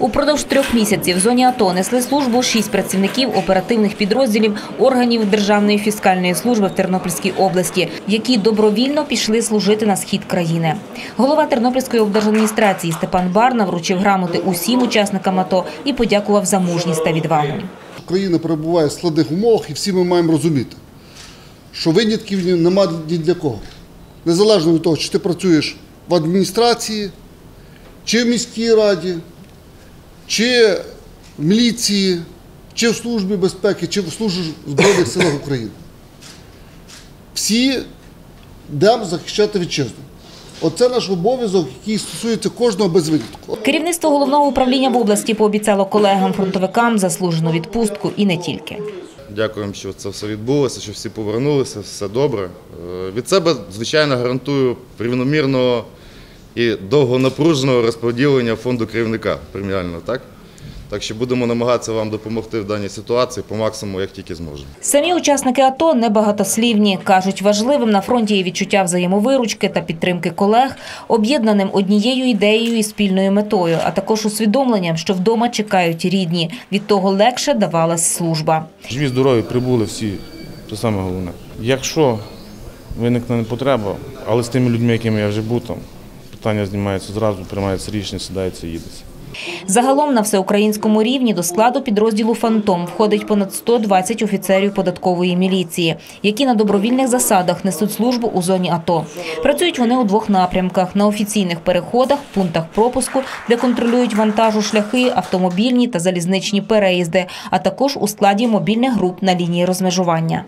Упродовж трьох місяців в зоні АТО несли службу шість працівників оперативних підрозділів органів Державної фіскальної служби в Тернопільській області, які добровільно пішли служити на схід країни. Голова Тернопільської облдержадміністрації Степан Барна вручив грамоти усім учасникам АТО і подякував за мужність та відвагу. Україна перебуває в складних умовах, і всі ми маємо розуміти, що винятків немає ні для кого. Незалежно від того, чи ти працюєш в адміністрації, чи в міській раді, чи в міліції, чи в службі безпеки, чи в службі в Збройних силах України. Всі йдемо захищати вітчизну. Оце наш обов'язок, який стосується кожного без винятку. Керівництво головного управління в області пообіцяло колегам-фронтовикам заслужену відпустку і не тільки. Дякуємо, що це все відбулося, що всі повернулися, все добре. Е, Від себе, звичайно, гарантую рівномірного і довгонапруженого розподілення фонду керівника преміального, так? Так що будемо намагатися вам допомогти в даній ситуації по максимуму, як тільки зможемо. Самі учасники АТО небагатослівні. Кажуть, важливим на фронті є відчуття взаємовиручки та підтримки колег, об'єднаним однією ідеєю і спільною метою, а також усвідомленням, що вдома чекають рідні. Від того легше давалась служба. Живі, здорові, прибули всі. Це саме головне. Якщо виникне потреба, але з тими людьми, якими я вже був там, питання знімається зразу, приймається рішення, сідається їдеться. Загалом на всеукраїнському рівні до складу підрозділу «Фантом» входить понад 120 офіцерів податкової міліції, які на добровільних засадах несуть службу у зоні АТО. Працюють вони у двох напрямках – на офіційних переходах, пунктах пропуску, де контролюють вантажу шляхи, автомобільні та залізничні переїзди, а також у складі мобільних груп на лінії розмежування.